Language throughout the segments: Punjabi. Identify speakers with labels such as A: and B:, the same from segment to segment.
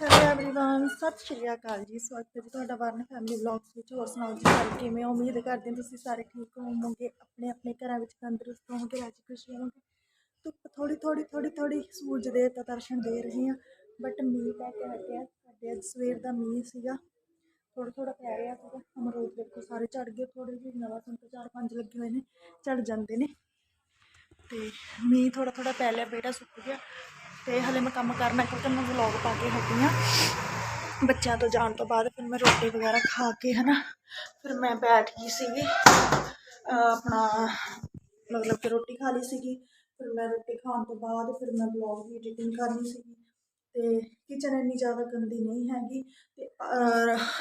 A: ਹੈਲੋ एवरीवन ਸਤਿ ਸ਼੍ਰੀ ਅਕਾਲ ਜੀ ਸਵਾਗਤ ਹੈ ਜੀ ਤੁਹਾਡਾ ਵਰਨ ਫੈਮਿਲੀ ਵਲੌਗਸ ਵਿੱਚ ਹੋਰ ਸੁਣਾਓ ਜੀ ਸਾਰੇ ਕਿਵੇਂ ਹੋ ਉਮੀਦ ਕਰਦੇ ਹਾਂ ਤੁਸੀਂ ਸਾਰੇ ਠੀਕ ਹੋਵੋਗੇ ਆਪਣੇ ਆਪਣੇ ਘਰਾਂ ਵਿੱਚ ਤੰਦਰੁਸਤ ਹੋਵੋਗੇ ਰਾਜੀ ਖੁਸ਼ੀ ਹੋਵੋਗੇ ਧੁੱਪ ਥੋੜੀ ਥੋੜੀ ਥੋੜੀ ਥੋੜੀ ਸੂਰਜ ਦੇ ਤਾਂ ਦਰਸ਼ਨ ਦੇ ਰਹੀ ਹਾਂ ਬਟ ਮੀਂਹ ਪੈ ਕੇ ਹਟਿਆ ਸਾਡੇ ਅੱਜ ਸਵੇਰ ਦਾ ਮੀਂਹ ਸੀਗਾ ਥੋੜਾ ਥੋੜਾ ਪੈ ਰਿਹਾ ਸੀਗਾ ਅਮਰੂਦ ਦੇਖੋ ਸਾਰੇ ਝੜ ਗਏ ਥੋੜੇ ਜਿਹੇ ਨਵਾਂ ਸੰਤ ਚਾਰ ਪੰਜ ਲੱਗੇ ਹੋਏ ਨੇ ਝੜ ਜਾਂਦੇ ਨੇ ਤੇ ਮੀਂਹ ਥੋੜਾ ਥੋੜਾ ਪੈ ਲਿਆ ਬੇਟਾ ਸੁੱਕ ਗਿਆ ਤੇ ਹਲੇ ਮੈਂ ਕੰਮ ਕਰਨਾ ਕਿਉਂਕਿ ਮੈਂ ਵਲੌਗ ਪਾ ਕੇ ਹਟੀ ਹਾਂ। ਬੱਚਿਆਂ ਤੋਂ ਜਾਣ ਤੋਂ ਬਾਅਦ ਫਿਰ ਮੈਂ ਰੋਟੀ ਵਗੈਰਾ ਖਾ ਕੇ, ਹਨਾ, ਫਿਰ ਮੈਂ ਬੈਠ ਗਈ ਸੀਗੀ। ਆਪਣਾ ਮਤਲਬ ਕਿ ਰੋਟੀ ਖਾ ਲਈ ਸੀਗੀ, ਫਿਰ ਮੈਂ ਰੋਟੀ ਖਾਣ ਤੋਂ ਬਾਅਦ ਫਿਰ ਮੈਂ ਵਲੌਗ ਦੀ ਐਡੀਟਿੰਗ ਕਰਨੀ ਸੀਗੀ। ਤੇ ਕਿਚਨ ਇੰਨੀ ਜ਼ਿਆਦਾ ਗੰਦੀ ਨਹੀਂ ਹੈਗੀ ਤੇ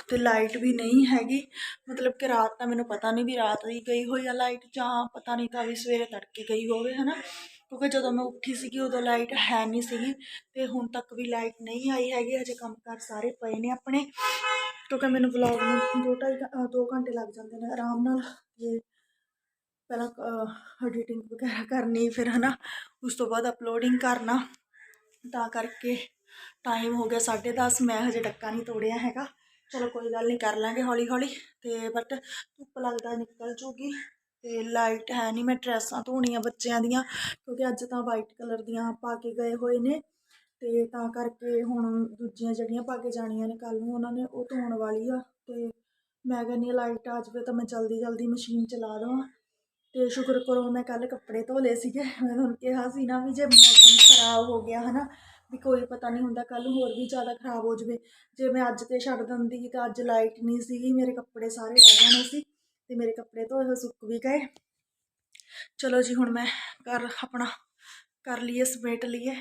A: ਤੇ ਲਾਈਟ ਵੀ ਨਹੀਂ ਹੈਗੀ। ਮਤਲਬ ਕਿ ਰਾਤ ਤਾਂ ਮੈਨੂੰ ਪਤਾ ਨਹੀਂ ਵੀ ਰਾਤ ਦੀ ਗਈ ਹੋਈ ਆ ਲਾਈਟ ਜਾਂ ਪਤਾ ਨਹੀਂ ਤਾਂ ਵੀ ਸਵੇਰੇ ਤੜਕੇ ਗਈ ਹੋਵੇ, ਹਨਾ। ਕਿਉਂਕਿ ਜਦੋਂ ਮੈਂ ਉੱਠੀ ਸੀਗੀ, ਉਦੋਂ ਲਾਈਟ ਹੈ ਨਹੀਂ ਸੀਗੀ ਤੇ ਹੁਣ ਤੱਕ ਵੀ ਲਾਈਟ ਨਹੀਂ ਆਈ ਹੈਗੀ, ਹਜੇ ਕੰਮ ਕਾਰ ਸਾਰੇ ਪਏ ਨੇ ਆਪਣੇ। ਕਿਉਂਕਿ ਮੈਨੂੰ ਵਲੌਗ ਨੂੰ ਦੋ ਢਾਈ ਘੰ- ਦੋ ਘੰਟੇ ਲੱਗ ਜਾਂਦੇ ਨੇ। ਆਰਾਮ ਨਾਲ ਤੇ ਪਹਿਲਾਂ ਐਡੀਟਿੰਗ ਵਗੈਰਾ ਕਰਨੀ ਫਿਰ ਹਨਾ, ਉਸ ਤੋਂ ਬਾਅਦ ਅਪਲੋਡਿੰਗ ਕਰਨਾ। ਤਾਂ ਕਰਕੇ ਟਾਈਮ ਹੋ ਗਿਆ 10:30 ਮੈਂ ਹਜੇ ਡੱਕਾ ਨਹੀਂ ਤੋੜਿਆ ਹੈਗਾ। ਚਲੋ ਕੋਈ ਗੱਲ ਨਹੀਂ, ਕਰ ਲਾਂਗੇ ਹੌਲੀ ਹੌਲੀ ਤੇ ਬਟ ਧੁੱਪ ਲੱਗਦਾ ਨਿਕਲ ਜੂਗੀ। ਅਤੇ ਲਾਈਟ ਹੈ ਨਹੀਂ ਮੈਂ ਡਰੈਸਾਂ ਧੋਣੀਆਂ ਬੱਚਿਆਂ ਦੀਆਂ, ਕਿਉਂਕਿ ਅੱਜ ਤਾਂ ਵਾਈਟ ਕਲਰ ਦੀਆਂ ਪਾ ਕੇ ਗਏ ਹੋਏ ਨੇ ਅਤੇ ਤਾਂ ਕਰਕੇ ਹੁਣ ਦੂਜੀਆਂ ਜਿਹੜੀਆਂ ਪਾ ਕੇ ਜਾਣੀਆਂ ਨੇ ਕੱਲ੍ਹ ਨੂੰ ਉਹਨਾਂ ਨੇ ਉਹ ਧੋਣ ਵਾਲੀ ਆ ਅਤੇ ਮੈਂ ਕਹਿੰਦੀ ਹਾਂ ਲਾਈਟ ਆ ਜਾਵੇ ਤਾਂ ਮੈਂ ਜਲਦੀ ਜਲਦੀ ਮਸ਼ੀਨ ਚਲਾ ਦੇਵਾਂ ਤੇ ਸ਼ੁਕਰ ਕਰੋ ਮੈਂ ਕੱਲ ਕੱਪੜੇ ਧੋ ਲਏ ਸੀਗੇ, ਮੈਂ ਤੁਹਾਨੂੰ ਕਿਹਾ ਸੀ ਨਾ ਵੀ ਜੇ ਮੌਸਮ ਖਰਾਬ ਹੋ ਗਿਆ ਹਨਾ ਵੀ ਕੋਈ ਪਤਾ ਨਹੀਂ ਹੁੰਦਾ ਕੱਲ ਹੋਰ ਵੀ ਜ਼ਿਆਦਾ ਖਰਾਬ ਹੋ ਜਾਵੇ, ਜੇ ਮੈਂ ਅੱਜ ਤੇ ਛੱਡ ਦਿੰਦੀ ਤਾਂ ਅੱਜ ਲਾਈਟ ਨਹੀਂ ਸੀਗੀ, ਮੇਰੇ ਕੱਪੜੇ ਸਾਰੇ ਰਹਿ ਜਾਣੇ ਸੀ। ਤੇ ਮੇਰੇ ਕੱਪੜੇ ਧੋਏ ਹੋਏ ਸੁੱਕ ਵੀ ਗਏ ਚਲੋ ਜੀ ਹੁਣ ਮੈਂ ਕਰ ਆਪਣਾ ਕਰ ਲਈਏ ਸਮੇਟ ਲਈਏ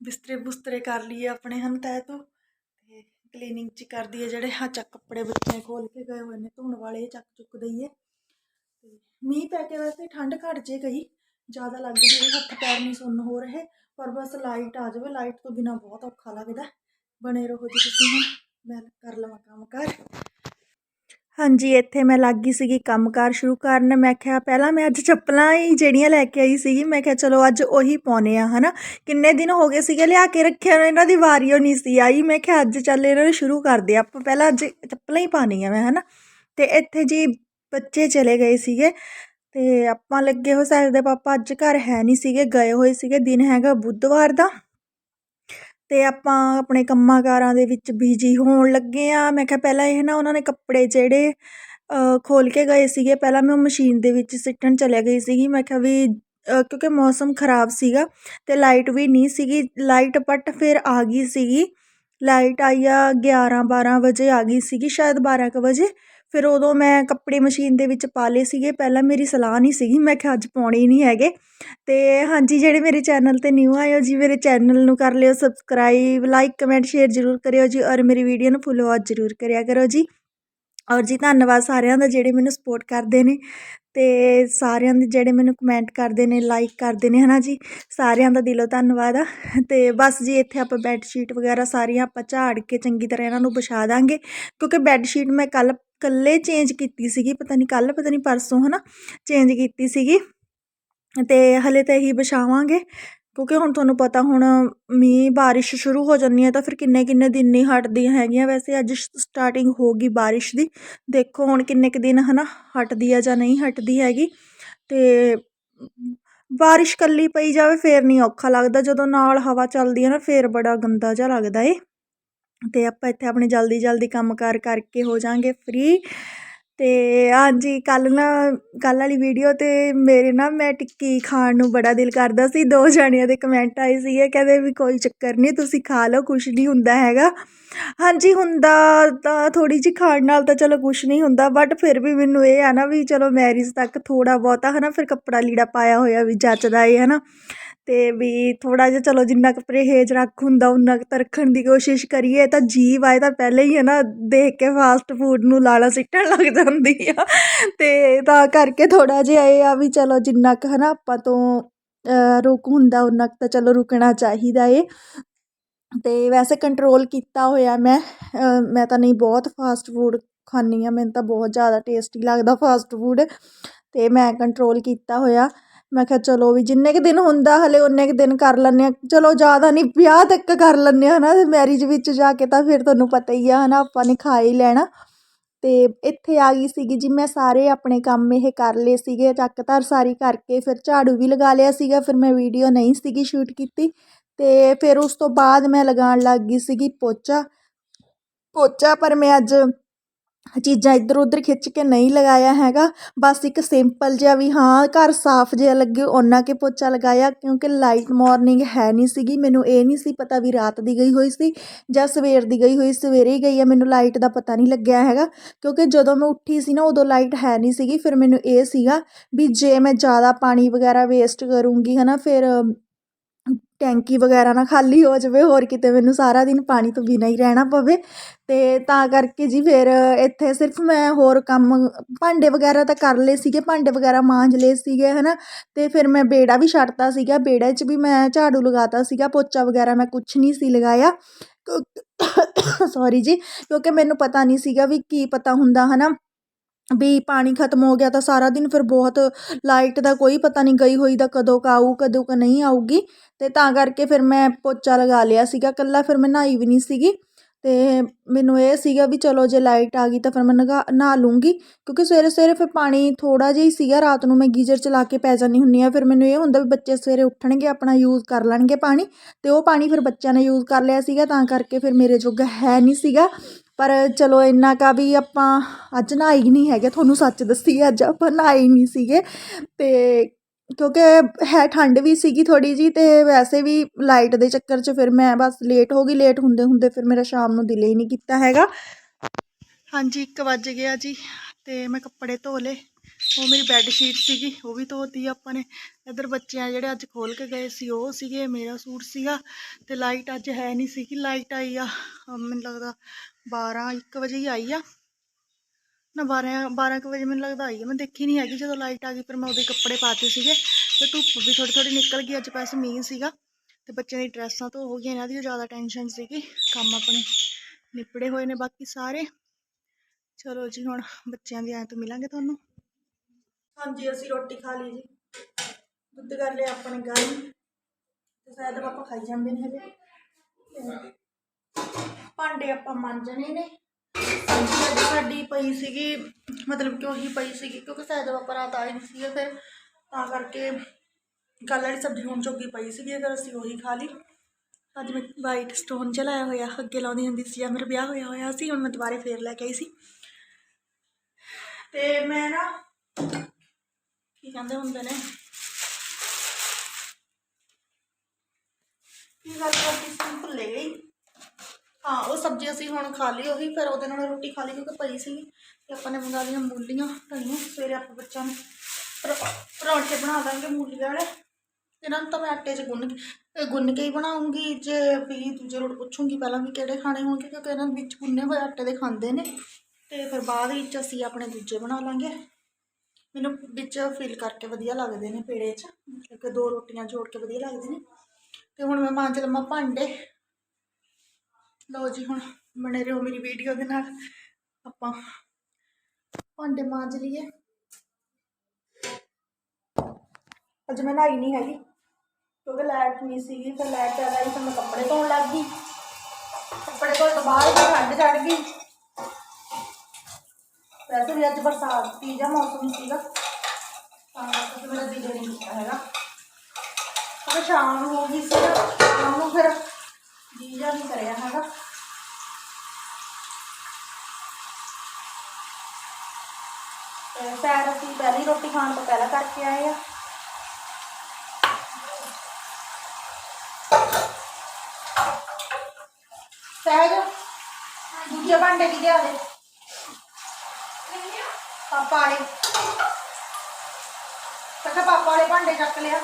A: ਬਿਸਤਰੇ ਬੁਸਤਰੇ ਕਰ ਲਈਏ ਆਪਣੇ ਹਨ ਤੈ ਤੋਂ ਤੇ ਕਲੀਨਿੰਗ ਚ ਕਰ ਦਈਏ ਜਿਹੜੇ ਹਾਂ ਚੱਕ ਕੱਪੜੇ ਬੱਚੇ ਖੋਲ ਕੇ ਗਏ ਹੋਏ ਨੇ ਧੋਣ ਵਾਲੇ ਚੱਕ ਚੁੱਕ ਦਈਏ ਤੇ ਮੀਂਹ ਪੈ ਕੇ ਵੈਸੇ ਠੰਡ ਘਟ ਜੇ ਗਈ ਜ਼ਿਆਦਾ ਲੱਗਦੀ ਹੈ ਹੱਥ ਪੈਰ ਨਹੀਂ ਸੁੰਨ ਹੋ ਰਹੇ ਪਰ ਬਸ ਲਾਈਟ ਆ ਜਾਵੇ ਲਾਈਟ ਤੋਂ ਬਿਨਾ ਬਹੁਤ ਔਖਾ ਲੱਗਦਾ ਬਣੇ ਰਹੋ ਜੀ ਤੁਸੀਂ ਹੁਣ ਮੈਂ ਕਰ ਲਵਾਂ ਕੰਮ ਕਰ ਹਾਂਜੀ, ਇੱਥੇ ਮੈਂ ਲੱਗ ਗਈ ਸੀਗੀ ਕੰਮਕਾਰ ਸ਼ੁਰੂ ਕਰਨ। ਮੈਂ ਕਿਹਾ, ਪਹਿਲਾਂ ਮੈਂ ਅੱਜ ਚੱਪਲਾਂ ਹੀ ਜਿਹੜੀਆਂ ਲੈ ਕੇ ਆਈ ਸੀਗੀ, ਮੈਂ ਕਿਹਾ, ਚਲੋ ਅੱਜ ਉਹੀ ਪਾਉਣੇ ਆ, ਹਨਾ? ਕਿੰਨੇ ਦਿਨ ਹੋ ਗਏ ਸੀਗੇ, ਲਿਆ ਕੇ ਰੱਖਿਆ ਨੂੰ, ਇਹਨਾਂ ਦੀ ਵਾਰੀ ਓ ਨਹੀਂ ਸੀ ਆਈ। ਮੈਂ ਕਿਹਾ, ਅੱਜ ਚੱਲ ਇਹਨਾਂ ਨੂੰ ਸ਼ੁਰੂ ਕਰਦੇ ਆਪਾਂ ਪਹਿਲਾਂ ਅੱਜ ਚੱਪਲਾਂ ਹੀ ਪਾਉਣੀਆਂ ਮੈਂ ਹਨਾ? ਤੇ ਇੱਥੇ ਜੀ ਬੱਚੇ ਚਲੇ ਗਏ ਸੀਗੇ, ਤੇ ਆਪਾਂ ਲੱਗੇ ਹੋ ਸਕਦੇ ਪਾਪਾ ਅੱਜ ਘਰ ਹੈ ਨਹੀਂ ਸੀਗੇ, ਗਏ ਹੋਏ ਸੀਗੇ, ਦਿਨ ਹੈਗਾ ਬੁੱਧਵਾਰ ਦਾ। ਅਤੇ ਆਪਾਂ ਆਪਣੇ ਕੰਮਾਂ ਕਾਰਾਂ ਦੇ ਵਿੱਚ ਬਿਜ਼ੀ ਹੋਣ ਲੱਗੇ ਹਾਂ। ਮੈਂ ਕਿਹਾ ਪਹਿਲਾਂ ਇਹ ਨਾ ਉਹਨਾਂ ਨੇ ਕੱਪੜੇ ਜਿਹੜੇ ਖੋਲ੍ਹ ਕੇ ਗਏ ਸੀਗੇ, ਪਹਿਲਾਂ ਮੈਂ ਉਹ ਮਸ਼ੀਨ ਦੇ ਵਿੱਚ ਸਿੱਟਣ ਚਲੇ ਗਈ ਸੀਗੀ। ਮੈਂ ਕਿਹਾ ਵੀ ਕਿਉਂਕਿ ਮੌਸਮ ਖਰਾਬ ਸੀਗਾ ਅਤੇ ਲਾਈਟ ਵੀ ਨਹੀਂ ਸੀਗੀ ਲਾਈਟ ਬਟ ਫਿਰ ਆ ਗਈ ਸੀਗੀ। ਲਾਈਟ ਆਈ ਆ 11 12 ਵਜੇ ਆ ਗਈ ਸੀਗੀ, ਸ਼ਾਇਦ 12 ਕੁ ਵਜੇ। ਫਿਰ ਉਦੋਂ ਮੈਂ ਕੱਪੜੇ ਮਸ਼ੀਨ ਦੇ ਵਿੱਚ ਪਾ ਲਏ ਸੀਗੇ। ਪਹਿਲਾਂ ਮੇਰੀ ਸਲਾਹ ਨਹੀਂ ਸੀਗੀ। ਮੈਂ ਕਿਹਾ ਅੱਜ ਪਾਉਣੇ ਹੀ ਨਹੀਂ ਹੈਗੇ। ਅਤੇ ਹਾਂਜੀ, ਜਿਹੜੇ ਮੇਰੇ ਚੈਨਲ ਤੇ ਨਿਊ ਆਏ ਹੋ ਜੀ, ਮੇਰੇ ਚੈਨਲ ਨੂੰ ਕਰ ਲਿਓ ਸਬਸਕ੍ਰਾਈਬ ਲਾਈਕ ਕਮੈਂਟ ਸ਼ੇਅਰ ਜ਼ਰੂਰ ਕਰਿਓ ਜੀ ਔਰ ਮੇਰੀ ਵੀਡੀਓ ਨੂੰ ਫੁੱਲ ਵਾਚ ਜ਼ਰੂਰ ਕਰਿਆ ਕਰੋ ਜੀ। ਔਰ ਜੀ ਧੰਨਵਾਦ ਸਾਰਿਆਂ ਦਾ ਜਿਹੜੇ ਮੈਨੂੰ ਸਪੋਰਟ ਕਰਦੇ ਨੇ ਅਤੇ ਸਾਰਿਆਂ ਦੇ ਜਿਹੜੇ ਮੈਨੂੰ ਕਮੈਂਟ ਕਰਦੇ ਨੇ ਲਾਈਕ ਕਰਦੇ ਨੇ ਹੈ ਨਾ ਜੀ? ਸਾਰਿਆਂ ਦਾ ਦਿਲੋਂ ਧੰਨਵਾਦ ਆ। ਅਤੇ ਬਸ ਜੀ ਇੱਥੇ ਆਪਾਂ ਬੈੱਡ ਸ਼ੀਟ ਵਗੈਰਾ ਸਾਰੀਆਂ ਆਪਾਂ ਝਾੜ ਕੇ ਚੰਗੀ ਤਰ੍ਹਾਂ ਇਹਨਾਂ ਨੂੰ ਵਿਛਾ ਦਾਂਗੇ। ਕਿਉਂਕਿ ਬੈੱਡ ਸ਼ੀਟ ਮੈਂ ਕੱਲ੍ਹ ਕੱਲੇ ਚੇਂਜ ਕੀਤੀ ਸੀਗੀ, ਪਤਾ ਨਹੀਂ ਕੱਲ ਪਤਾ ਨਹੀਂ ਪਰਸੋਂ, ਹਨਾ ਚੇਂਜ ਕੀਤੀ ਸੀਗੀ। ਤੇ ਹਲੇ ਤਾਂ ਇਹੀ ਵਿਛਾਵਾਂਗੇ, ਕਿਉਂਕਿ ਹੁਣ ਤੁਹਾਨੂੰ ਪਤਾ ਹੁਣ ਮੀਂਹ, ਬਾਰਿਸ਼ ਸ਼ੁਰੂ ਹੋ ਜਾਂਦੀ ਹੈ ਤਾਂ ਫਿਰ ਕਿੰਨੇ ਕਿੰਨੇ ਦਿਨ ਨਹੀਂ ਹਟਦੀਆਂ ਹੈਗੀਆਂ। ਵੈਸੇ ਅੱਜ ਸਟਾਰਟਿੰਗ ਹੋ ਗਈ ਬਾਰਿਸ਼ ਦੀ। ਦੇਖੋ ਹੁਣ ਕਿੰਨੇ ਕੁ ਦਿਨ, ਹਨਾ, ਹਟਦੀ ਆ ਜਾਂ ਨਹੀਂ ਹਟਦੀ ਹੈਗੀ। ਤੇ ਬਾਰਿਸ਼ ਕੱਲੀ ਪਈ ਜਾਵੇ, ਫੇਰ ਨਹੀਂ ਔਖਾ ਲੱਗਦਾ। ਜਦੋਂ ਨਾਲ ਹਵਾ ਚੱਲਦੀ ਹੈ ਨਾ, ਫੇਰ ਬੜਾ ਗੰਦਾ ਜਿਹਾ ਲੱਗਦਾ ਏ। ਅਤੇ ਆਪਾਂ ਇੱਥੇ ਆਪਣੇ ਜਲਦੀ ਜਲਦੀ ਕੰਮ ਕਾਰ ਕਰਕੇ ਹੋ ਜਾਾਂਗੇ ਫ੍ਰੀ ਅਤੇ ਹਾਂਜੀ, ਕੱਲ੍ਹ ਨਾ, ਕੱਲ੍ਹ ਵਾਲੀ ਵੀਡੀਓ ਤੇ ਮੇਰੇ ਨਾ, ਮੈਂ ਟਿੱਕੀ ਖਾਣ ਨੂੰ ਬੜਾ ਦਿਲ ਕਰਦਾ ਸੀ। ਦੋ ਜਣਿਆਂ ਦੇ ਕਮੈਂਟ ਆਏ ਸੀਗੇ, ਕਹਿੰਦੇ ਵੀ ਕੋਈ ਚੱਕਰ ਨਹੀਂ ਤੁਸੀਂ ਖਾ ਲਓ, ਕੁਛ ਨਹੀਂ ਹੁੰਦਾ ਹੈਗਾ। ਹਾਂਜੀ, ਹੁੰਦਾ ਤਾਂ ਥੋੜ੍ਹੀ ਜਿਹੀ ਖਾਣ ਨਾਲ ਤਾਂ ਚਲੋ ਕੁਛ ਨਹੀਂ ਹੁੰਦਾ ਬਟ ਫਿਰ ਵੀ ਮੈਨੂੰ ਇਹ ਆ ਨਾ ਵੀ ਚਲੋ ਮੈਰਿਜ ਤੱਕ ਥੋੜ੍ਹਾ ਬਹੁਤਾ ਹੈ ਨਾ ਫਿਰ ਕੱਪੜਾ ਲੀੜਾ ਪਾਇਆ ਹੋਇਆ ਵੀ ਜੱਚਦਾ ਏ ਹੈ ਨਾ ਅਤੇ ਵੀ ਥੋੜ੍ਹਾ ਜਿਹਾ ਚਲੋ ਜਿੰਨਾ ਕੁ ਪਰਹੇਜ਼ ਰੱਖ ਹੁੰਦਾ ਉਨਾ ਕੁ ਤਾਂ ਰੱਖਣ ਦੀ ਕੋਸ਼ਿਸ਼ ਕਰੀਏ ਤਾਂ ਜੀਵ ਆਏ ਤਾਂ ਪਹਿਲੇ ਹੀ ਹੈ ਨਾ, ਦੇਖ ਕੇ ਫਾਸਟ ਫੂਡ ਨੂੰ ਲਾਲਾ ਸਿੱਟਣ ਲੱਗ ਜਾਂਦੀ ਆ। ਅਤੇ ਤਾਂ ਕਰਕੇ ਥੋੜ੍ਹਾ ਜਿਹਾ ਇਹ ਆ ਵੀ ਚਲੋ ਜਿੰਨਾ ਕੁ ਹੈ ਨਾ ਆਪਾਂ ਤੋਂ ਰੁਕ ਹੁੰਦਾ ਉਨਾ ਕੁ ਤਾਂ ਚਲੋ ਰੁਕਣਾ ਚਾਹੀਦਾ ਏ। ਅਤੇ ਵੈਸੇ ਕੰਟਰੋਲ ਕੀਤਾ ਹੋਇਆ ਮੈਂ ਮੈਂ ਤਾਂ ਨਹੀਂ, ਬਹੁਤ ਫਾਸਟ ਫੂਡ ਖਾਂਦੀ ਹਾਂ, ਮੈਨੂੰ ਤਾਂ ਬਹੁਤ ਜ਼ਿਆਦਾ ਟੇਸਟੀ ਲੱਗਦਾ ਫਾਸਟ ਫੂਡ ਅਤੇ ਮੈਂ ਕੰਟਰੋਲ ਕੀਤਾ ਹੋਇਆ। ਮੈਂ ਕਿਹਾ ਚਲੋ ਵੀ ਜਿੰਨੇ ਕੁ ਦਿਨ ਹੁੰਦਾ ਹਲੇ ਉਨੇ ਕੁ ਦਿਨ ਕਰ ਲੈਂਦੇ ਹਾਂ। ਚਲੋ ਜ਼ਿਆਦਾ ਨਹੀਂ, ਵਿਆਹ ਤੱਕ ਕਰ ਲੈਂਦੇ ਹਾਂ ਹੈ ਨਾ ਮੈਰਿਜ ਵਿੱਚ ਜਾ ਕੇ ਤਾਂ ਫਿਰ ਤੁਹਾਨੂੰ ਪਤਾ ਹੀ ਆ ਹੈ ਨਾ ਆਪਾਂ ਨੇ ਖਾ ਹੀ ਲੈਣਾ। ਅਤੇ ਇੱਥੇ ਆ ਗਈ ਸੀਗੀ ਜੀ, ਮੈਂ ਸਾਰੇ ਆਪਣੇ ਕੰਮ ਇਹ ਕਰ ਲਏ ਸੀਗੇ, ਚੱਕ ਧਰ ਸਾਰੀ ਕਰਕੇ ਫਿਰ ਝਾੜੂ ਵੀ ਲਗਾ ਲਿਆ ਸੀਗਾ, ਫਿਰ ਮੈਂ ਵੀਡੀਓ ਨਹੀਂ ਸੀਗੀ ਸ਼ੂਟ ਕੀਤੀ। ਅਤੇ ਫਿਰ ਉਸ ਤੋਂ ਬਾਅਦ ਮੈਂ ਲਗਾਉਣ ਲੱਗ ਗਈ ਸੀਗੀ ਪੋਚਾ। ਪੋਚਾ ਪਰ ਮੈਂ ਅੱਜ ਚੀਜ਼ਾਂ ਇੱਧਰ ਉੱਧਰ ਖਿੱਚ ਕੇ ਨਹੀਂ ਲਗਾਇਆ ਹੈਗਾ। ਬਸ ਇੱਕ ਸਿੰਪਲ ਜਿਹਾ ਵੀ, ਹਾਂ, ਘਰ ਸਾਫ਼ ਜਿਹਾ ਲੱਗੇ ਉਹਨਾਂ ਕੇ ਪੋਚਾ ਲਗਾਇਆ, ਕਿਉਂਕਿ ਲਾਈਟ ਮੋਰਨਿੰਗ ਹੈ ਨਹੀਂ ਸੀਗੀ। ਮੈਨੂੰ ਇਹ ਨਹੀਂ ਸੀ ਪਤਾ ਵੀ ਰਾਤ ਦੀ ਗਈ ਹੋਈ ਸੀ ਜਾਂ ਸਵੇਰ ਦੀ ਗਈ ਹੋਈ, ਸਵੇਰੇ ਹੀ ਗਈ ਆ ਮੈਨੂੰ ਲਾਈਟ ਦਾ ਪਤਾ ਨਹੀਂ ਲੱਗਿਆ ਹੈਗਾ, ਕਿਉਂਕਿ ਜਦੋਂ ਮੈਂ ਉੱਠੀ ਸੀ ਨਾ, ਉਦੋਂ ਲਾਈਟ ਹੈ ਨਹੀਂ ਸੀਗੀ। ਫਿਰ ਮੈਨੂੰ ਇਹ ਸੀਗਾ ਵੀ ਜੇ ਮੈਂ ਜ਼ਿਆਦਾ ਪਾਣੀ ਵਗੈਰਾ ਵੇਸਟ ਕਰੂੰਗੀ ਹੈ ਨਾ ਫਿਰ ਟੈਂਕੀ ਵਗੈਰਾ ਨਾ ਖਾਲੀ ਹੋ ਜਾਵੇ, ਹੋਰ ਕਿਤੇ ਮੈਨੂੰ ਸਾਰਾ ਦਿਨ ਪਾਣੀ ਤੋਂ ਬਿਨਾਂ ਹੀ ਰਹਿਣਾ ਪਵੇ। ਅਤੇ ਤਾਂ ਕਰਕੇ ਜੀ ਫਿਰ ਇੱਥੇ ਸਿਰਫ ਮੈਂ ਹੋਰ ਕੰਮ, ਭਾਂਡੇ ਵਗੈਰਾ ਤਾਂ ਕਰ ਲਏ ਸੀਗੇ, ਭਾਂਡੇ ਵਗੈਰਾ ਮਾਂਜ ਲਏ ਸੀਗੇ ਹੈ ਨਾ ਅਤੇ ਫਿਰ ਮੈਂ ਬੇੜਾ ਵੀ ਛੱਡਤਾ ਸੀਗਾ, ਬੇੜੇ 'ਚ ਵੀ ਮੈਂ ਝਾੜੂ ਲਗਾਤਾ ਸੀਗਾ, ਪੋਚਾ ਵਗੈਰਾ ਮੈਂ ਕੁਛ ਨਹੀਂ ਸੀ ਲਗਾਇਆ। ਸੋਰੀ ਜੀ, ਕਿਉਂਕਿ ਮੈਨੂੰ ਪਤਾ ਨਹੀਂ ਸੀਗਾ ਵੀ ਕੀ ਪਤਾ ਹੁੰਦਾ ਹੈ ਨਾ ਵੀ ਪਾਣੀ ਖਤਮ ਹੋ ਗਿਆ ਤਾਂ ਸਾਰਾ ਦਿਨ ਫਿਰ ਬਹੁਤ ਲਾਈਟ ਦਾ ਕੋਈ ਪਤਾ ਨਹੀਂ ਗਈ ਹੋਈ ਦਾ ਕਦੋਂ ਕ ਆਊ, ਕਦੋਂ ਕੁ ਨਹੀਂ ਆਊਗੀ। ਅਤੇ ਤਾਂ ਕਰਕੇ ਫਿਰ ਮੈਂ ਪੋਚਾ ਲਗਾ ਲਿਆ ਸੀਗਾ, ਇਕੱਲਾ ਫਿਰ ਮੈਂ ਨਹਾਈ ਵੀ ਨਹੀਂ ਸੀਗੀ। ਅਤੇ ਮੈਨੂੰ ਇਹ ਸੀਗਾ ਵੀ ਚਲੋ ਜੇ ਲਾਈਟ ਆ ਗਈ ਤਾਂ ਫਿਰ ਮੈਂ ਨਗਾ, ਨਹਾ ਲੂੰਗੀ। ਕਿਉਂਕਿ ਸਵੇਰੇ ਸਵੇਰੇ ਫਿਰ ਪਾਣੀ ਥੋੜ੍ਹਾ ਜਿਹਾ ਹੀ ਸੀਗਾ, ਰਾਤ ਨੂੰ ਮੈਂ ਗੀਜ਼ਰ ਚਲਾ ਕੇ ਪੈ ਜਾਂਦੀ ਹੁੰਦੀ ਆ ਫਿਰ ਮੈਨੂੰ ਇਹ ਹੁੰਦਾ ਵੀ ਬੱਚੇ ਸਵੇਰੇ ਉੱਠਣਗੇ, ਆਪਣਾ ਯੂਜ਼ ਕਰ ਲੈਣਗੇ ਪਾਣੀ। ਅਤੇ ਉਹ ਪਾਣੀ ਫਿਰ ਬੱਚਿਆਂ ਨੇ ਯੂਜ਼ ਕਰ ਲਿਆ ਸੀਗਾ, ਤਾਂ ਕਰਕੇ ਫਿਰ ਮੇਰੇ ਜੋਗਾ ਹੈ ਨਹੀਂ ਸੀਗਾ। ਪਰ ਚਲੋ ਇੰਨਾ ਕਾ ਵੀ ਆਪਾਂ ਅੱਜ ਨਹਾਈ ਨਹੀਂ ਹੈਗੇ, ਤੁਹਾਨੂੰ ਸੱਚ ਦੱਸੀ ਅੱਜ ਆਪਾਂ ਨਹਾਏ ਨਹੀਂ ਸੀਗੇ। ਅਤੇ ਕਿਉਂਕਿ ਹੈ ਠੰਡ ਵੀ ਸੀਗੀ ਥੋੜ੍ਹੀ ਜਿਹੀ ਅਤੇ ਵੈਸੇ ਵੀ ਲਾਈਟ ਦੇ ਚੱਕਰ 'ਚ ਫਿਰ ਮੈਂ ਬਸ ਲੇਟ ਹੋ ਗਈ, ਲੇਟ ਹੁੰਦੇ ਹੁੰਦੇ ਫਿਰ ਮੇਰਾ ਸ਼ਾਮ ਨੂੰ ਦਿਲ ਹੀ ਨਹੀਂ ਕੀਤਾ ਹੈਗਾ। ਹਾਂਜੀ, ਇੱਕ ਵੱਜ ਗਿਆ ਜੀ ਅਤੇ ਮੈਂ ਕੱਪੜੇ ਧੋ ਲਏ। ਉਹ ਮੇਰੀ ਬੈੱਡ ਸ਼ੀਟ ਸੀਗੀ, ਉਹ ਵੀ ਧੋਤੀ ਆਪਾਂ ਨੇ। ਇੱਧਰ ਬੱਚਿਆਂ ਜਿਹੜੇ ਅੱਜ ਖੋਲ ਕੇ ਗਏ ਸੀ, ਉਹ ਸੀਗੇ, ਮੇਰਾ ਸੂਟ ਸੀਗਾ ਤੇ ਲਾਈਟ ਅੱਜ ਹੈ ਨਹੀਂ ਸੀਗੀ ਲਾਈਟ ਆਈ ਆ ਮੈਨੂੰ ਲੱਗਦਾ 12 1 ਵਜੇ ਹੀ ਆਈ ਆ। ਨਾ 12 12 ਕੁ ਵਜੇ ਮੈਨੂੰ ਲੱਗਦਾ ਆਈ ਆ, ਮੈਂ ਦੇਖੀ ਨਹੀਂ ਹੈਗੀ ਜਦੋਂ ਲਾਈਟ ਆ ਗਈ, ਫਿਰ ਮੈਂ ਉਹਦੇ ਕੱਪੜੇ ਪਾਤੇ ਸੀਗੇ ਤੇ ਧੁੱਪ ਵੀ ਥੋੜੀ ਥੋੜੀ ਨਿਕਲ ਗਈ, ਅੱਜ ਪੈਸੇ ਮੀਂਹ ਸੀਗਾ ਤੇ ਬੱਚਿਆਂ ਦੀ ਡਰੈਸਾਂ ਧੋ ਹੋ ਗਈਆਂ, ਇਹਨਾਂ ਦੀ ਜ਼ਿਆਦਾ ਟੈਨਸ਼ਨ ਸੀਗੀ, ਕੰਮ ਆਪਣੇ ਨਿਪੜੇ ਹੋਏ ਨੇ ਬਾਕੀ ਸਾਰੇ। ਚਲੋ ਜੀ, ਹੁਣ ਬੱਚਿਆਂ ਦੀ ਐਂ ਤੋਂ ਮਿਲਾਂਗੇ ਤੁਹਾਨੂੰ। ਹਾਂਜੀ, ਅਸੀਂ ਰੋਟੀ ਖਾ ਲਈ ਜੀ। ਦੁੱਧ ਕਰ ਲਿਆ ਆਪਣੇ ਗਰਮ ਤੇ ਸ਼ਾਇਦ ਪਾਪਾ ਖਾਈ ਜਾਂਦੇ ਨੇ ਹਜੇ। ਤੇ ਭਾਂਡੇ ਆਪਾਂ ਮਾਂਜਣੇ ਨੇ। ਸਬਜ਼ੀ ਅੱਜ ਸਾਡੀ ਪਈ ਸੀਗੀ, ਮਤਲਬ ਕਿ ਉਹੀ ਪਈ ਸੀਗੀ, ਕਿਉਂਕਿ ਸ਼ਾਇਦ ਪਾਪਾ ਰਾਤ ਆਏ ਨਹੀਂ ਸੀਗੇ ਫਿਰ। ਤਾਂ ਕਰਕੇ ਕੱਲ੍ਹ ਵਾਲੀ ਸਬਜ਼ੀ ਹੁਣ ਚੋਗੀ ਪਈ ਸੀਗੀ, ਅਗਰ ਅਸੀਂ ਉਹੀ ਖਾ ਲਈ। ਅੱਜ ਮੈਂ ਵਾਈਟ ਸਟੋਨ ਚਲਾਇਆ ਹੋਇਆ, ਅੱਗੇ ਲਾਉਂਦੀ ਹੁੰਦੀ ਸੀ ਜਾਂ ਮੇਰਾ ਵਿਆਹ ਹੋਇਆ ਹੋਇਆ ਸੀ, ਹੁਣ ਮੈਂ ਦੁਬਾਰੇ ਫੇਰ ਲੈ ਕੇ ਆਈ ਸੀ। ਤੇ ਮੈਂ ਨਾ ਕੀ ਕਹਿੰਦੇ ਹੁੰਦੇ ਨੇ? ਕੀ ਗੱਲ ਕਰਦੀ ਸੀ ਭੁੱਲੇ ਗਈ ਹਾਂ, ਉਹ ਸਬਜ਼ੀ ਅਸੀਂ ਹੁਣ ਖਾ ਲਈ ਉਹੀ, ਫਿਰ ਉਹਦੇ ਨਾਲ ਰੋਟੀ ਖਾ ਲਈ ਕਿਉਂਕਿ ਪਈ ਸੀ ਤੇ ਆਪਾਂ ਨੇ ਮੰਗਾ ਲਈਆਂ ਮੂਲੀਆਂ, ਧਨੀਆ, ਸਵੇਰੇ ਆਪਾਂ ਬੱਚਿਆਂ ਨੂੰ ਪਰ- ਪਰੌਂਠੇ ਬਣਾ ਦਾਂਗੇ ਮੂਲੀ ਵਾਲੇ। ਇਹਨਾਂ ਨੂੰ ਤਾਂ ਮੈਂ ਆਟੇ 'ਚ ਗੁੰਨ ਕੇ ਗੁੰਨ ਕੇ ਹੀ ਬਣਾਉਂਗੀ, ਜੇ ਵੀ ਦੂਜੇ ਰੋਟ ਪੁੱਛੂੰਗੀ ਪਹਿਲਾਂ ਵੀ ਕਿਹੜੇ ਖਾਣੇ ਹੋਣਗੇ, ਕਿਉਂਕਿ ਇਹਨਾਂ ਦੇ ਵਿੱਚ ਗੁੰਨੇ ਹੋਏ ਆਟੇ ਦੇ ਖਾਂਦੇ ਨੇ। ਤੇ ਫਿਰ ਬਾਅਦ ਵਿੱਚ ਅਸੀਂ ਆਪਣੇ ਦੂਜੇ ਬਣਾ ਲਾਂਗੇ। ਮੈਨੂੰ ਵਿੱਚ ਫਿਲ ਕਰਕੇ ਵਧੀਆ ਲੱਗਦੇ ਨੇ ਪੇੜੇ 'ਚ ਮਤਲਬ ਕਿ ਦੋ ਰੋਟੀਆਂ ਜੋੜ ਕੇ ਵਧੀਆ ਲੱਗਦੇ ਨੇ। ਤੇ ਹੁਣ ਮੈਂ ਮਾਂਜ ਲਵਾਂ ਭਾਂਡੇ। ਲਓ ਜੀ, ਹੁਣ ਬਣੇ ਰਹੋ ਮੇਰੀ ਵੀਡੀਓ ਦੇ ਨਾਲ। ਆਪਾਂ ਭਾਂਡੇ ਮਾਂਜ ਲਈਏ। ਅੱਜ ਮੈਂ ਨਹਾਈ ਨਹੀਂ ਹੈਗੀ, ਕਿਉਂਕਿ ਲਾਈਟ ਨਹੀਂ ਸੀਗੀ, ਤਾਂ ਲਾਈਟ ਆ ਗਈ ਤਾਂ ਮੈਂ ਕੱਪੜੇ ਧੋਣ ਲੱਗ ਗਈ। ਕੱਪੜੇ ਧੋਣ ਤੋਂ ਬਾਅਦ ਠੰਡ ਚੜ ਗਈ। ਵੈਸੇ ਵੀ ਅੱਜ ਬਰਸਾਤ ਦੀ ਜਾਂ ਮੌਸਮ ਸੀਗਾ, ਤਾਂ ਕਰਕੇ ਮੇਰਾ ਦਿਲ ਨਹੀਂ ਕੀਤਾ ਹੈਗਾ। ਫਿਰ ਸ਼ਾਮ ਨੂੰ ਹੋ ਗਈ ਸੀ ਸ਼ਾਮ ਨੂੰ ਫਿਰ ਜੀ ਜਾ ਨਹੀਂ ਕਰਿਆ ਹੈਗਾ। ਤੇ ਪੈਰ ਅਸੀਂ ਪਹਿਲੀ ਰੋਟੀ ਖਾਣ ਤੋਂ ਪਹਿਲਾਂ ਕਰਕੇ ਆਏ ਆ। ਸਹਿਜ, ਦੂਜੇ ਭਾਂਡੇ ਵੀ ਲਿਆ ਦੇ ਪਾਪਾ ਵਾਲੇ। ਮੈਂ ਕਿਹਾ ਪਾਪਾ ਵਾਲੇ ਭਾਂਡੇ ਚੱਕ ਲਿਆ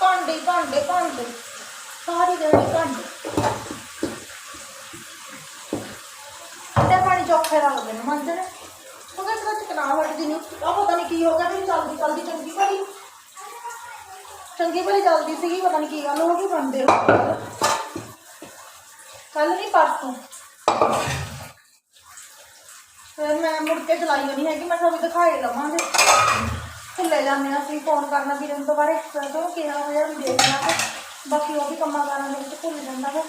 A: ਭਾਂਡੇ ਭਾਂਡੇ ਭਾਂਡੇ ਸਾਰੀ ਦਿਹਾੜੀ ਭਾਂਡੇ ਤੇ ਪਾਣੀ ਚੌਖੇ ਲੱਗਦੇ ਨੇ ਮੰਨਦੇ ਨੇ ਉਹ ਕਹਿੰਦਾ ਸੱਚ ਕਨਾ ਵੜਦੀ ਨਹੀਂ ਆ ਪਤਾ ਨਹੀਂ ਕੀ ਹੋ ਗਿਆ ਮੇਰੀ ਚੱਲਦੀ ਚੱਲਦੀ ਚੰਗੀ ਭਲੀ ਚੰਗੀ ਸੀਗੀ, ਪਤਾ ਨਹੀਂ ਕੀ ਗੱਲ ਹੋ ਗਈ ਬੰਦੇ ਹੋ ਕੱਲ ਨਹੀਂ, ਪਰਸੋਂ। ਫਿਰ ਮੈਂ ਮੁੜ ਕੇ ਚਲਾਈ ਨਹੀਂ ਹੈਗੀ, ਮੈਂ ਤੁਹਾਨੂੰ ਦਿਖਾਏ ਲਵਾਂਗੇ। ਭੁੱਲੇ ਜਾਂਦੇ ਹਾਂ ਅਸੀਂ ਫੋਨ ਕਰਨਾ ਵੀਰੇ ਨੂੰ ਦੁਬਾਰੇ। ਫਿਰ ਤੋਂ ਕਿਹਾ ਹੋਇਆ ਵੀ ਦੇਖ ਲਾਂਗੇ ਬਾਕੀ ਉਹ ਵੀ ਕੰਮਾਂ ਕਾਰਾਂ ਦੇ ਵਿੱਚ ਭੁੱਲ ਜਾਂਦਾ ਹੈ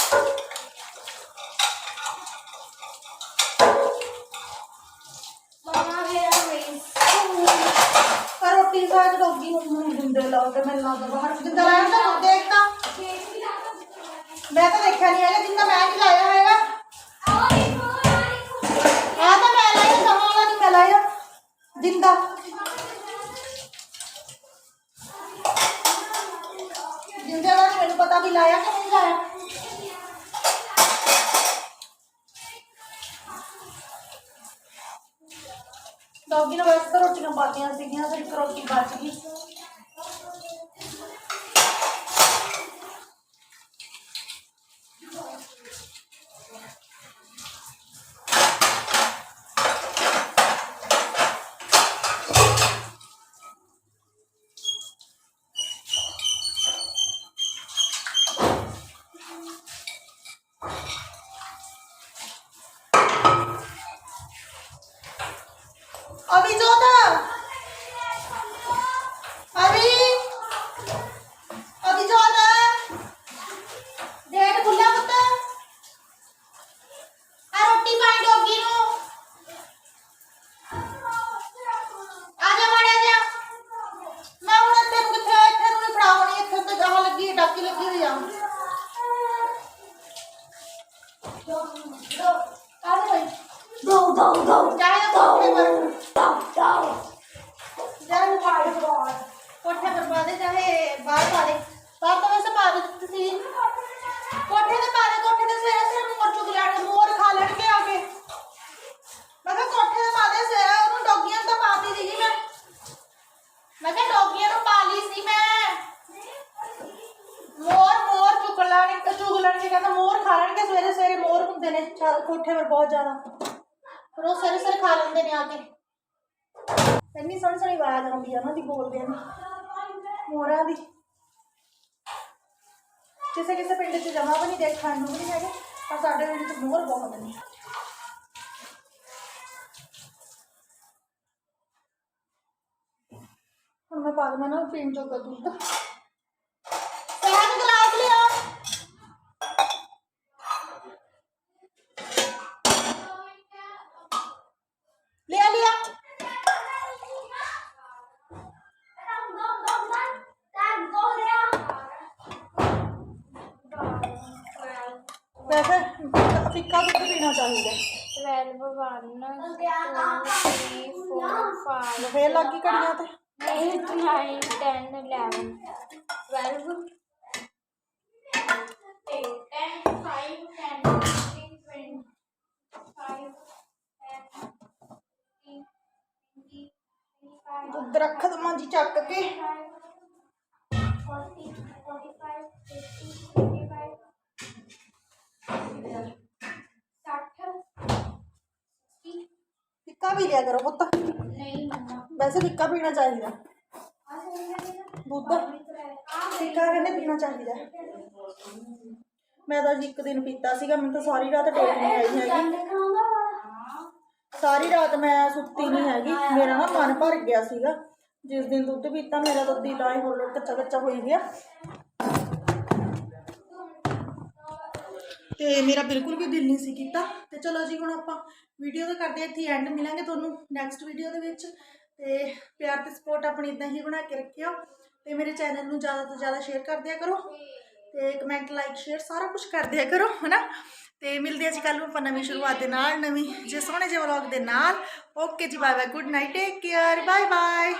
A: ਰੋਟੀ ਖਾ ਕੇ ਡੋਗੀ ਨੂੰ ਨਹੀਂ ਦਿੰਦੇ ਲੋਕ ਤੇ ਮੈਨੂੰ ਲੱਗਦਾ ਬਾਹਰ ਜਿੰਦਾ ਮੈਂ ਤਾਂ ਦੇਖਤਾ ਮੈਂ ਤਾਂ ਦੇਖਿਆ ਨਹੀਂ ਹੈਗਾ ਜਿੰਦਾ ਮੈਂ ਨਹੀਂ ਲਾਇਆ ਹੈਗਾ ਆ ਤਾਂ ਮੈਂ ਲਾਇਆ ਸਮਾਂ ਵਾਲਾ ਨਹੀਂ ਮੈਂ ਲਾਇਆ ਜਿੰਦਾ ਜਿੰਦੇ ਵਾਲਾ ਨੀ ਮੈਨੂੰ ਪਤਾ ਵੀ ਲਾਇਆ ਕਿ ਨਹੀਂ ਲਾਇਆ ਡੌਗੀ ਨੂੰ ਵੈਸੇ ਸੀਗੀਆਂ ਫਿਰ ਇੱਕ ਰੋਟੀ ਬਚ ਗਈ। ਚਾਰ ਕੋਠੇ ਬਹੁਤ ਜ਼ਿਆਦਾ। ਫਿਰ ਉਹ ਸਵੇਰੇ ਸਵੇਰੇ ਖਾ ਲੈਂਦੇ ਨੇ ਆ ਕੇ। ਇੰਨੀ ਸੋਹਣੀ ਸੋਹਣੀ ਆਵਾਜ਼ ਆਉਂਦੀ ਆ ਉਹਨਾਂ ਦੀ ਬੋਲਦੇ ਨੇ, ਮੋਰਾਂ ਦੀ। ਕਿਸੇ ਕਿਸੇ ਪਿੰਡ 'ਚ ਜਮਾ ਵੀ ਨਹੀਂ ਦੇਖਣ ਨੂੰ ਵੀ ਨਹੀਂ ਹੈਗੇ, ਪਰ ਸਾਡੇ ਪਿੰਡ 'ਚ ਮੋਰ ਬਹੁਤ ਨੇ। ਹੁਣ ਮੈਂ ਪਾ ਦਵਾਂ ਨਾ ਪੀਣ ਜੋਗਾ ਦੁੱਧ। ਵੈਸੇ ਫਿੱਕਾ ਦੁੱਧ ਪੀਣਾ ਚਾਹੀਦਾ
B: 12 1 3 4 5
A: ਫੇਰ ਲੱਗ ਗਈ ਘੜੀਆਂ ਤੇ।
B: 8 9 10 11 12
A: ਦੁੱਧ ਰੱਖ ਦਵਾਂ ਜੀ ਚੱਕ ਕੇ।
B: 40
A: 45 50 ਲਿਆ ਕਰੋ ਪੁੱਤ।
B: ਨਹੀਂ ਮੰਮਾ
A: ਵੈਸੇ ਫਿੱਕਾ ਪੀਣਾ ਚਾਹੀਦਾ। ਦੁੱਧ ਫਿੱਕਾ ਕਹਿੰਦੇ ਪੀਣਾ ਚਾਹੀਦਾ। ਮੈਂ ਤਾਂ ਜੀ ਇੱਕ ਦਿਨ ਪੀਤਾ ਸੀਗਾ, ਮੈਨੂੰ ਤਾਂ ਸਾਰੀ ਰਾਤ ਟੇਕ ਨਹੀਂ ਆਈ ਹੈਗੀ। ਸਾਰੀ ਰਾਤ ਮੈਂ ਸੁੱਤੀ ਨਹੀਂ ਹੈਗੀ। ਮੇਰਾ ਨਾ ਮਨ ਭਰ ਗਿਆ ਸੀਗਾ। ਜਿਸ ਦਿਨ ਦੁੱਧ ਪੀਤਾ, ਮੇਰਾ ਤਾਂ ਦਿਲ ਆਏ ਹੋਰ ਕੱਚਾ ਕੱਚਾ ਹੋਈ ਗਿਆ। ਤੇ ਮੇਰਾ ਬਿਲਕੁਲ ਵੀ ਦਿਲ ਨਹੀਂ ਸੀ ਕੀਤਾ। ਤੇ ਚਲੋ ਜੀ, ਹੁਣ ਆਪਾਂ ਵੀਡੀਓ ਦਾ ਕਰਦੇ ਇੱਥੇ ਐਂਡ ਮਿਲਾਂਗੇ ਤੁਹਾਨੂੰ ਨੈਕਸਟ ਵੀਡੀਓ ਦੇ ਵਿੱਚ। ਤੇ ਪਿਆਰ ਤੇ ਸਪੋਰਟ ਆਪਣੀ ਇਦਾਂ ਹੀ ਬਣਾ ਕੇ ਰੱਖਿਓ ਤੇ ਮੇਰੇ ਚੈਨਲ ਨੂੰ ਜ਼ਿਆਦਾ ਤੋਂ ਜ਼ਿਆਦਾ ਸ਼ੇਅਰ ਕਰ ਦਿਆ ਕਰੋ ਤੇ ਕਮੈਂਟ ਲਾਈਕ ਸ਼ੇਅਰ ਸਾਰਾ ਕੁਝ ਕਰ ਦਿਆ ਕਰੋ, ਹਨਾ? ਤੇ ਮਿਲਦੇ ਹਾਂ ਜੀ ਕੱਲ ਨੂੰ ਆਪਾਂ ਨਵੀਂ ਸ਼ੁਰੂਆਤ ਦੇ ਨਾਲ, ਨਵੀਂ ਜੇ ਸੋਹਣੇ ਜਿਹੇ ਵਲੌਗ ਦੇ ਨਾਲ। Okay ji bye bye good night take care bye bye